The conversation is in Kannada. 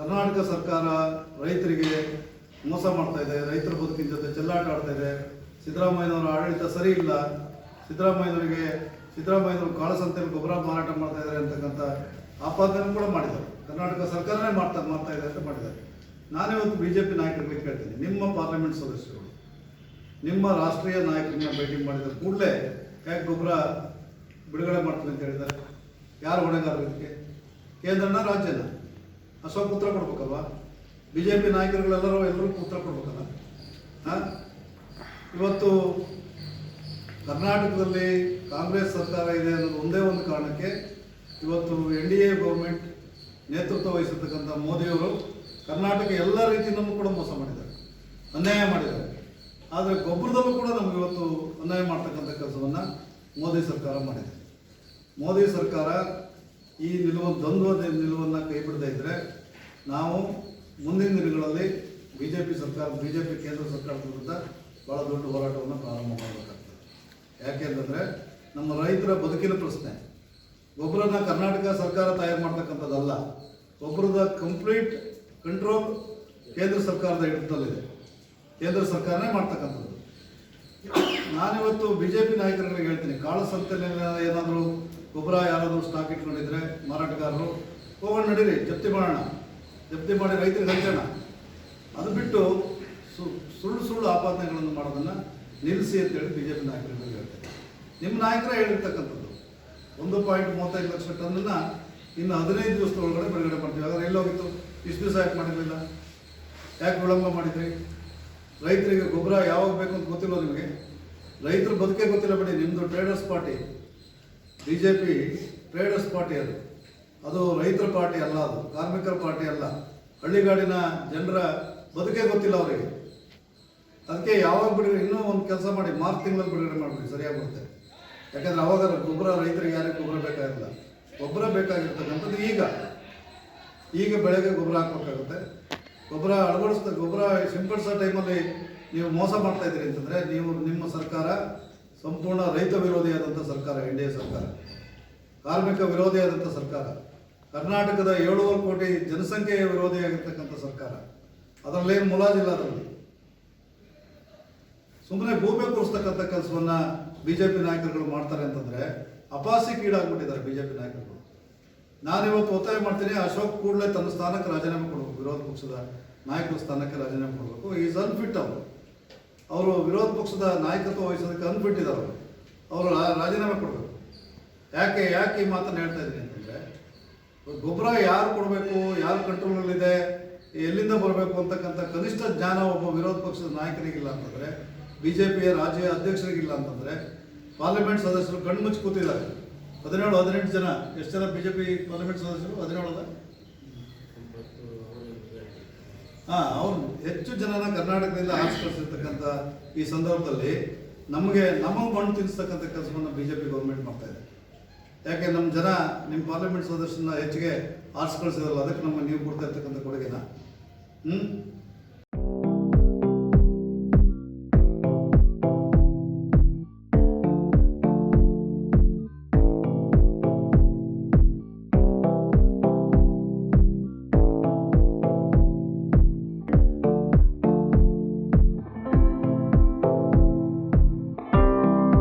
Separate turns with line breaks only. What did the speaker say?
ಕರ್ನಾಟಕ ಸರ್ಕಾರ ರೈತರಿಗೆ ಮೋಸ ಮಾಡ್ತಾ ಇದೆ, ರೈತರ ಬದುಕಿನ ಜೊತೆ ಚೆಲ್ಲಾಟ ಆಡ್ತಾ ಇದೆ. ಸಿದ್ದರಾಮಯ್ಯನವರ ಆಡಳಿತ ಸರಿ ಇಲ್ಲ. ಸಿದ್ದರಾಮಯ್ಯನವರಿಗೆ, ಸಿದ್ದರಾಮಯ್ಯನವರು ಕಾಳಸಂತೆಯಲ್ಲಿ ಗೊಬ್ಬರ ಮಾರಾಟ ಮಾಡ್ತಾ ಇದ್ದಾರೆ ಅಂತಕ್ಕಂಥ ಆಪಾದನೆ ಕೂಡ ಮಾಡಿದ್ದಾರೆ. ಕರ್ನಾಟಕ ಸರ್ಕಾರನೇ ಮಾಡ್ತಾ ಮಾಡ್ತಾ ಇದೆ ಅಂತ ಮಾಡಿದ್ದಾರೆ. ನಾನಿವತ್ತು ಬಿ ಜೆ ಪಿ ನಾಯಕರಿಗೆ ಕೇಳ್ತೀನಿ. ನಿಮ್ಮ ಪಾರ್ಲಿಮೆಂಟ್ ಸದಸ್ಯರು, ನಿಮ್ಮ ರಾಷ್ಟ್ರೀಯ ನಾಯಕರನ್ನ ಭೇಟಿ ಮಾಡಿದ ಕೂಡಲೇ ಯಾಕೆ ಗೊಬ್ಬರ ಬಿಡುಗಡೆ ಮಾಡ್ತೀನಿ ಅಂತ ಹೇಳಿದ್ದಾರೆ? ಯಾರು ಹೊಣೆಗಾರರು ಇದಕ್ಕೆ? ಕೇಂದ್ರನ ರಾಜ್ಯನ? ಅಶೋಕ್ ಉತ್ತರ ಕೊಡ್ಬೇಕಲ್ವಾ? ಬಿ ಜೆ ಪಿ ನಾಯಕರುಗಳೆಲ್ಲರೂ ಎಲ್ಲರೂ ಉತ್ತರ ಕೊಡ್ಬೇಕಲ್ಲ? ಹಾಂ? ಇವತ್ತು ಕರ್ನಾಟಕದಲ್ಲಿ ಕಾಂಗ್ರೆಸ್ ಸರ್ಕಾರ ಇದೆ ಅನ್ನೋದು ಒಂದೇ ಒಂದು ಕಾರಣಕ್ಕೆ ಇವತ್ತು ಎನ್ ಡಿ ಎ ಗೌರ್ಮೆಂಟ್ ನೇತೃತ್ವ ವಹಿಸಿರ್ತಕ್ಕಂಥ ಮೋದಿಯವರು ಕರ್ನಾಟಕ ಎಲ್ಲ ರೀತಿಯಲ್ಲೂ ಕೂಡ ಮೋಸ ಮಾಡಿದ್ದಾರೆ. ಅನ್ಯಾಯ ಮಾಡಿದ್ದಾರೆ. ಆದರೆ ಗೊಬ್ಬರದಲ್ಲೂ ಕೂಡ ನಮ್ಗೆ ಇವತ್ತು ಅನ್ಯಾಯ ಮಾಡ್ತಕ್ಕಂಥ ಕೆಲಸವನ್ನು ಮೋದಿ ಸರ್ಕಾರ ಮಾಡಿದೆ. ಮೋದಿ ಸರ್ಕಾರ ಈ ನಿಲುವು ದ್ವಂದ್ವದ ನಿಲುವನ್ನು ಕೈ ಬಿಡದೇ ಇದ್ದರೆ ನಾವು ಮುಂದಿನ ದಿನಗಳಲ್ಲಿ ಬಿ ಜೆ ಪಿ ಸರ್ಕಾರ ಬಿ ಜೆ ಪಿ ಕೇಂದ್ರ ಸರ್ಕಾರದ ವಿರುದ್ಧ ಭಾಳ ದೊಡ್ಡ ಹೋರಾಟವನ್ನು ಪ್ರಾರಂಭ ಮಾಡಬೇಕಾಗ್ತದೆ. ಯಾಕೆಂತಂದರೆ ನಮ್ಮ ರೈತರ ಬದುಕಿನ ಪ್ರಶ್ನೆ. ಗೊಬ್ಬರನ ಕರ್ನಾಟಕ ಸರ್ಕಾರ ತಯಾರು ಮಾಡ್ತಕ್ಕಂಥದ್ದಲ್ಲ ಗೊಬ್ಬರದ ಕಂಪ್ಲೀಟ್ ಕಂಟ್ರೋಲ್ ಕೇಂದ್ರ ಸರ್ಕಾರದ ಹಿಡಿತದಲ್ಲಿದೆ. ಕೇಂದ್ರ ಸರ್ಕಾರನೇ ಮಾಡ್ತಕ್ಕಂಥದ್ದು. ನಾನಿವತ್ತು ಬಿ ಜೆ ಪಿ ನಾಯಕರುಗಳಿಗೆ ಹೇಳ್ತೀನಿ, ಕಾಳು ಏನಾದರೂ ಗೊಬ್ಬರ ಯಾರಾದರೂ ಸ್ಟಾಕ್ ಇಟ್ಕೊಂಡಿದ್ರೆ ಮಾರಾಟಗಾರರು, ಹೋಗೋಣ ನಡೀರಿ, ಜಪ್ತಿ ಮಾಡೋಣ. ಜಪ್ತಿ ಮಾಡಿ ರೈತರಿಗೆ ಹಂಚೋಣ. ಅದು ಬಿಟ್ಟು ಸುಳ್ಳು ಸುಳ್ಳು ಆಪಾದನೆಗಳನ್ನು ಮಾಡೋದನ್ನು ನಿಲ್ಲಿಸಿ ಅಂತೇಳಿ ಬಿ ಜೆ ಪಿ ಹೇಳ್ತೇನೆ ನಿಮ್ಮ ನಾಯಕರೇ ಹೇಳಿರ್ತಕ್ಕಂಥದ್ದು. ಒಂದು ಪಾಯಿಂಟ್ ಮೂವತ್ತೈದು ಲಕ್ಷ ಟನ್ನನ್ನು ಇನ್ನು ಹದಿನೈದು ದಿವಸದ ಒಳಗಡೆ ಬಿಡುಗಡೆ ಮಾಡ್ತೀವಿ. ಹಾಗಾದ್ರೆ ಎಲ್ಲೋಗಿತ್ತು ಇಷ್ಟು ದಿವಸ ಯಾಕೆ ಮಾಡಿರಲಿಲ್ಲ? ಯಾಕೆ ವಿಳಂಬ ಮಾಡಿದ್ರಿ? ರೈತರಿಗೆ ಗೊಬ್ಬರ ಯಾವಾಗ ಬೇಕು ಅಂತ ಗೊತ್ತಿಲ್ಲ ನಿಮಗೆ? ರೈತರ ಬದುಕೇ ಗೊತ್ತಿಲ್ಲ ಬಿಡಿ. ನಿಮ್ಮದು traders party B J P traders party ಅದು. ಅದು ರೈತರ ಪಾರ್ಟಿ ಅಲ್ಲ ಅದು, ಕಾರ್ಮಿಕರ ಪಾರ್ಟಿ ಅಲ್ಲ. ಹಳ್ಳಿಗಾಡಿನ ಜನರ ಬದುಕೇ ಗೊತ್ತಿಲ್ಲ ಅವರಿಗೆ. ಅದಕ್ಕೆ ಯಾವಾಗ ಬಿಡುಗಡೆ ಇನ್ನೂ ಒಂದು ಕೆಲಸ ಮಾಡಿ, ಮಾರ್ಚ್ ತಿಂಗಳಲ್ಲಿ ಬಿಡುಗಡೆ ಮಾಡಿಬಿಡಿ, ಸರಿಯಾಗಿ ಬರುತ್ತೆ. ಯಾಕಂದರೆ ಅವಾಗ ಗೊಬ್ಬರ, ರೈತರಿಗೆ ಯಾರಿಗೆ ಗೊಬ್ಬರ ಬೇಕಾಗಿಲ್ಲ. ಗೊಬ್ಬರ ಬೇಕಾಗಿರ್ತಕ್ಕಂಥದ್ದು ಈಗ. ಈಗ ಬೆಳೆಗೆ ಗೊಬ್ಬರ ಹಾಕಬೇಕಾಗುತ್ತೆ. ಗೊಬ್ಬರ ಅಳವಡಿಸ್ತಾ, ಗೊಬ್ಬರ ಸಿಂಪಡಿಸೋ ಟೈಮಲ್ಲಿ ನೀವು ಮೋಸ ಮಾಡ್ತಾ ಇದ್ದೀರಿ ಅಂತಂದರೆ, ನೀವು ನಿಮ್ಮ ಸರ್ಕಾರ ಸಂಪೂರ್ಣ ರೈತ ವಿರೋಧಿಯಾದಂಥ ಸರ್ಕಾರ, ಎನ್ ಡಿ ಎ ಸರ್ಕಾರ, ಕಾರ್ಮಿಕ ವಿರೋಧಿಯಾದಂಥ ಸರ್ಕಾರ, ಕರ್ನಾಟಕದ ಏಳುವರೆ ಕೋಟಿ ಜನಸಂಖ್ಯೆಯ ವಿರೋಧಿಯಾಗಿರ್ತಕ್ಕಂಥ ಸರ್ಕಾರ ಅದರಲ್ಲೇನು ಮುಲಾಜಿಲ್ಲ ಅದರಲ್ಲಿ? ಸುಮ್ಮನೆ ಗೂಬೆ ಕೂರಿಸ್ತಕ್ಕಂಥ ಜೆ ಪಿ ನಾಯಕರುಗಳು ಮಾಡ್ತಾರೆ ಅಂತಂದರೆ ಅಪಾಸಿಕೀಡಾಗ್ಬಿಟ್ಟಿದ್ದಾರೆ ಬಿ ಜೆ ಪಿ ನಾಯಕರುಗಳು. ನಾನಿವತ್ತು ಒತ್ತಾಯ ಮಾಡ್ತೀನಿ, ಅಶೋಕ್ ಕೂಡಲೇ ತನ್ನ ಸ್ಥಾನಕ್ಕೆ ರಾಜೀನಾಮೆ ಕೊಡಬೇಕು, ವಿರೋಧ ಪಕ್ಷದ ನಾಯಕರ ಸ್ಥಾನಕ್ಕೆ ರಾಜೀನಾಮೆ ಕೊಡಬೇಕು. ಈಸ್ ಅನ್ಫಿಟ್ ಅವರು. ಅವರು ವಿರೋಧ ಪಕ್ಷದ ನಾಯಕತ್ವ ವಹಿಸೋದಕ್ಕೆ ಅನ್ಫಿಟ್ ಇದ್ದಾರೆ ಅವರು ರಾಜೀನಾಮೆ ಕೊಡಬೇಕು. ಯಾಕೆ ಯಾಕೆ ಈ ಮಾತನ್ನು ಹೇಳ್ತಾ ಇದ್ದೀನಿ ಅಂತಂದರೆ, ಗೊಬ್ಬರ ಯಾರು ಕೊಡಬೇಕು, ಯಾರು ಕಂಟ್ರೋಲಲ್ಲಿದೆ ಎಲ್ಲಿಂದ ಬರಬೇಕು ಅಂತಕ್ಕಂಥ ಕನಿಷ್ಠ ಜ್ಞಾನ ಒಬ್ಬ ವಿರೋಧ ಪಕ್ಷದ ನಾಯಕರಿಗಿಲ್ಲ ಅಂತಂದರೆ ಬಿ ಜೆ ಪಿಯ ರಾಜ್ಯ ಅಧ್ಯಕ್ಷರಿಗಿಲ್ಲ ಅಂತಂದರೆ, ಪಾರ್ಲಿಮೆಂಟ್ ಸದಸ್ಯರು ಕಣ್ಣು ಮುಚ್ಚಿ ಕೂತಿದ್ದಾರೆ. ಹದಿನೇಳು, ಹದಿನೆಂಟು ಜನ, ಎಷ್ಟು ಜನ ಬಿ ಜೆ ಪಿ ಪಾರ್ಲಿಮೆಂಟ್ ಸದಸ್ಯರು? ಹದಿನೇಳು ಅದ ಹಾಂ ಅವ್ರು ಹೆಚ್ಚು ಜನರ ಕರ್ನಾಟಕದಿಂದ ಆರಿಸ್ಕೊಳ್ಸಿರ್ತಕ್ಕಂಥ ಈ ಸಂದರ್ಭದಲ್ಲಿ ನಮಗೆ ನಮಗೆ ಮಣ್ಣು ತಿನ್ನಿಸ್ತಕ್ಕಂಥ ಕೆಲಸವನ್ನು ಬಿ ಜೆ ಪಿ ಗೌರ್ಮೆಂಟ್ ಮಾಡ್ತಾ ಇದೆ. ಯಾಕೆ ನಮ್ಮ ಜನ ನಿಮ್ಮ ಪಾರ್ಲಿಮೆಂಟ್ ಸದಸ್ಯರನ್ನ ಹೆಚ್ಚಿಗೆ ಆರಿಸ್ಕೊಳ್ಸಿದ್ರಲ್ಲ, ಅದಕ್ಕೆ ನಮ್ಮ ನೀವು ಕೊಡ್ತಾ ಇರ್ತಕ್ಕಂಥ ಕೊಡುಗೆನ. ಹ್ಞೂ